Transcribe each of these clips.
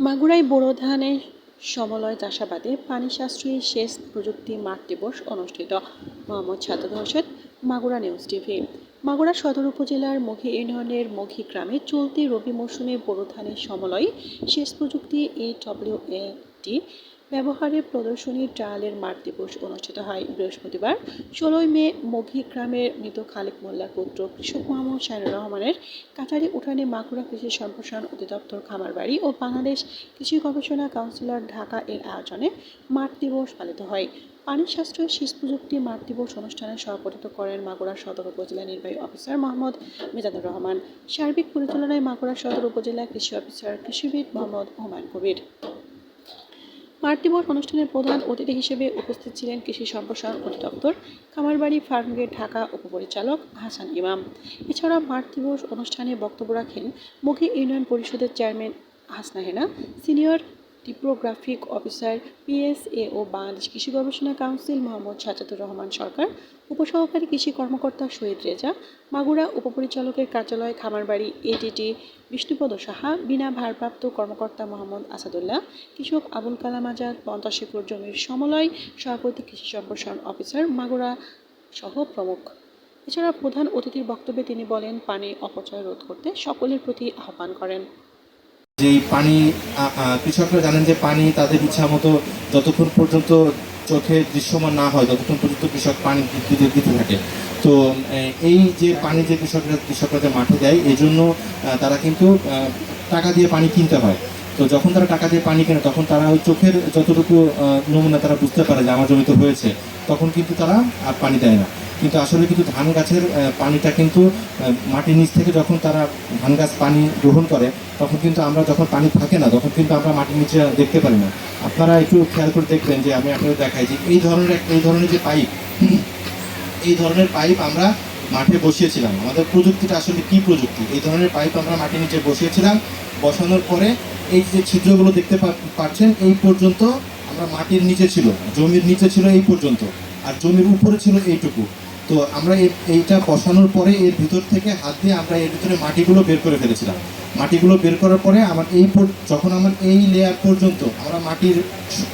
মাগুরায় বোরো ধানের সমলয় চাষাবাদে পানি সাশ্রয়ী সেচ প্রযুক্তি মাঠ দিবস অনুষ্ঠিত। Mohammad Sadat Hossain, Magura news TV. Magura Sadar উপজেলার মঘি ইউনিয়নের মঘি গ্রামে চলতি রবি মৌসুমে বোরো ধানের সমলয় সেচ প্রযুক্তি এ ডব্লিউ টি ব্যবহারের প্রদর্শনী ট্রায়ালের মাঠ দিবস অনুষ্ঠিত হয় বৃহস্পতিবার। ষোলোই মে মঘি গ্রামের মৃত খালেক মোল্লার পুত্র কৃষক মোহাম্মদ শাহিনুর রহমানের কাটারি উঠানে মাগুরা কৃষি সম্প্রসারণ অধিদপ্তর খামারবাড়ি ও বাংলাদেশ কৃষি গবেষণা কাউন্সিলর ঢাকা এর আয়োজনে মাঠ দিবস পালিত হয়। পানি সাশ্রয় সেচ প্রযুক্তি মাঠ দিবস অনুষ্ঠানে সভাপতিত্ব করেন মাগুরা সদর উপজেলা নির্বাহী অফিসার মোহাম্মদ মিজানুর রহমান। সার্বিক পরিচালনায় মাগুরা সদর উপজেলা কৃষি অফিসার কৃষিবিদ মোহাম্মদ হুমায়ুন কবির। মাঠ দিবস অনুষ্ঠানের প্রধান অতিথি হিসেবে উপস্থিত ছিলেন কৃষি সম্প্রসারণ অধিদপ্তর, খামারবাড়ি ফার্মগেট ঢাকা উপপরিচালক হাসান ইমাম। এছাড়া মাঠ দিবস অনুষ্ঠানে বক্তব্য রাখেন মুখী ইউনিয়ন পরিষদের chairman Hasna Hena, senior টিপ্রোগ্রাফিক officer PSA ও বাংলাদেশ কৃষি গবেষণা কাউন্সিল মোহাম্মদ সাজাদুর রহমান সরকার উপসহকারী কৃষি কর্মকর্তা শহীদ রেজা মাগুরা উপপরিচালকের কার্যালয় খামারবাড়ি এটিটি বিষ্ণুপদ সাহা বিনা ভারপ্রাপ্ত কর্মকর্তা মোহাম্মদ আসাদুল্লাহ কৃষক আবুল কালাম আজাদ পঞ্চাশ একর জমির সমলয় সভাপতি কৃষি সম্প্রসারণ অফিসার মাগুরা সহ প্রমুখ। এছাড়া প্রধান অতিথির বক্তব্যে তিনি বলেন পানি অপচয় রোধ করতে সকলের প্রতি আহ্বান করেন। যে পানি কৃষকরা জানেন যে পানি তাদের ইচ্ছা মতো যতক্ষণ পর্যন্ত চোখে দৃশ্যমান না হয়, ততক্ষণ পর্যন্ত কৃষক পানি দিতে দিতে থাকে। তো এই যে পানি যে কৃষকরা কৃষকরা যে মাঠে দেয় এই জন্য তারা কিন্তু টাকা দিয়ে পানি কিনতে হয়। তো যখন তারা টাকা দিয়ে পানি কেনে, তখন তারা ওই চোখের যতটুকু নমুনা তারা বুঝতে পারে যে আমার জমিতে হয়েছে, তখন কিন্তু তারা আর পানি দেয় না। কিন্তু আসলে কিন্তু ধান গাছের পানিটা কিন্তু মাটির নিচ থেকে যখন তারা ধান গাছ পানি গ্রহণ করে, তখন কিন্তু আমরা যখন পানি থাকে না, তখন কিন্তু আমরা মাটির নিচে দেখতে পারি না। আপনারা একটু খেয়াল করে দেখবেন যে আমি আপনাদের দেখাই যে এই ধরনের এই ধরনের যে পাইপ, এই ধরনের পাইপ আমরা মাঠে বসিয়েছিলাম। আমাদের প্রযুক্তিটা আসলে কি প্রযুক্তি? এই ধরনের পাইপ আমরা মাটির নিচে বসিয়েছিলাম। বসানোর পরে এই যে ছিদ্রগুলো দেখতে পাচ্ছেন, এই পর্যন্ত আমরা মাটির নিচে ছিল, জমির নিচে ছিল এই পর্যন্ত। আর জমির উপরে ছিল এইটুকু। তো আমরা এই- এইটা বসানোর পরে এর ভিতর থেকে হাত দিয়ে আমরা এর ভিতরে মাটিগুলো বের করে ফেলেছিলাম। মাটিগুলো বের করার পরে আমার এই যখন আমার এই লেয়ার পর্যন্ত আমরা মাটির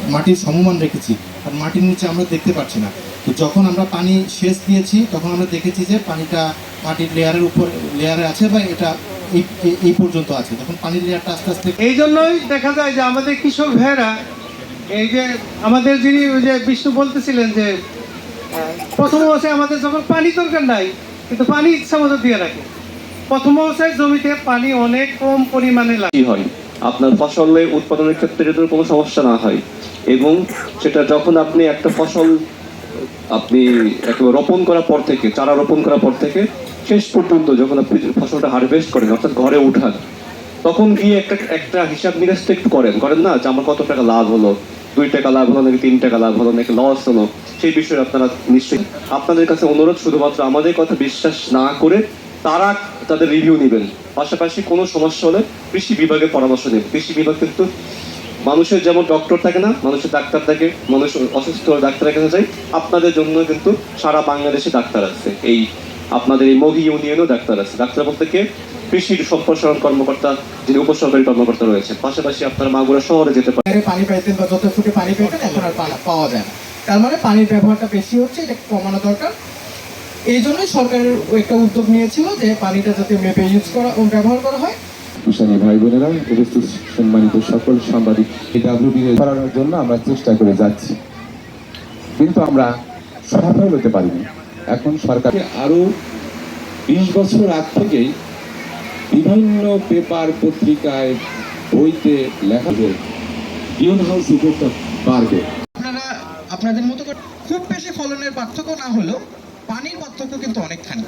মাটির সমমান রেখেছি, আর মাটির নিচে আমরা দেখতে পাচ্ছি না। তো যখন আমরা পানি সেচ দিয়েছি, তখন আমরা দেখেছি যে পানিটা মাটির লেয়ারের উপর লেয়ারে আছে বা এটা এই পর্যন্ত আছে। তখন পানির লেয়ারটা আস্তে আস্তে এই জন্যই দেখা যায় যে আমাদের কৃষক ভাইয়েরা, এই যে আমাদের যিনি যে বিষ্ণু বলতেছিলেন যে প্রথম অবস্থায় আমাদের যখন পানি দরকার নাই, কিন্তু পানি ইচ্ছা মতো দিয়ে রাখে। প্রথম অবস্থায় জমিতে পানি অনেক কম পরিমাণে লাগে। হয়? আপনার ফসলে উৎপাদনের ক্ষেত্রে যাতে কোনো সমস্যা না হয়। এবং সেটা যখন আপনি একটা ফসল, আপনি একেবারে রোপণ করার পর থেকে, চারা রোপণ করার পর থেকে, শেষ পর্যন্ত যখন আপনি ফসলটা হারভেস্ট করেন, অর্থাৎ ঘরে উঠান, তখন গিয়ে একটা একটা হিসাব নিকাশটা একটু করেন। করেন না যে আমার কত টাকা লাভ হলো? দুই টাকা লাভ হলো নাকি তিন টাকা লাভ হলো নাকি লস হলো, সেই বিষয়ে আপনারা নিশ্চয়ই আপনাদের কাছে অনুরোধ শুধুমাত্র আমাদের কথা বিশ্বাস না করে তারা তাদের রিভিউ নেবেন। পাশাপাশি কোনো সমস্যা হলে কৃষি বিভাগের পরামর্শ নেবেন। কৃষি বিভাগ কিন্তু মানুষের যেমন ডক্টর থাকে না, মানুষের ডাক্তার থাকে, মানুষ অসুস্থ ডাক্তারের কাছে যায়। আপনাদের জন্য কিন্তু সারা বাংলাদেশে ডাক্তার আছে। এই আপনাদের এই মগি ইউনিয়নেও ডাক্তার আছে। ডাক্তার বলতে কে? কৃষির সম্প্রসারণ কর্মকর্তা যিনি উপসহকারী কর্মকর্তা রয়েছেন। পাশাপাশি আপনারা মাগুরা শহরে যেতে পারেন পানি পাইতেন বা যত ফুটে পানি পেতেন এখন আর পাওয়া যায় না। তার মানে পানির ব্যবহারটা বেশি হচ্ছে এটা কমানো দরকার। এই জন্যই সরকারের একটা উদ্যোগ নিয়েছিল যে পানিটা যাতে মেপে ইউজ করা ও ব্যবহার করা হয়। কিষানী ভাই বোনেরা উপস্থিত সম্মানিত সকল সাংবাদিক এই ডাব্লিউবি করানোর জন্য আমরা চেষ্টা করে যাচ্ছি। কিন্তু আমরা সফল হতে পারিনি। এখন সরকারকে আরও বিশ বছর আগ থেকেই বিভিন্ন পেপার পত্রিকায় বইতে লেখা গ্রিন হাউস ইফেক্টটা বাড়বে আপনারা, আপনাদের মতো খুব বেশি ফলনের পার্থক্য না হলেও পানির পার্থক্য কিন্তু অনেকখানি।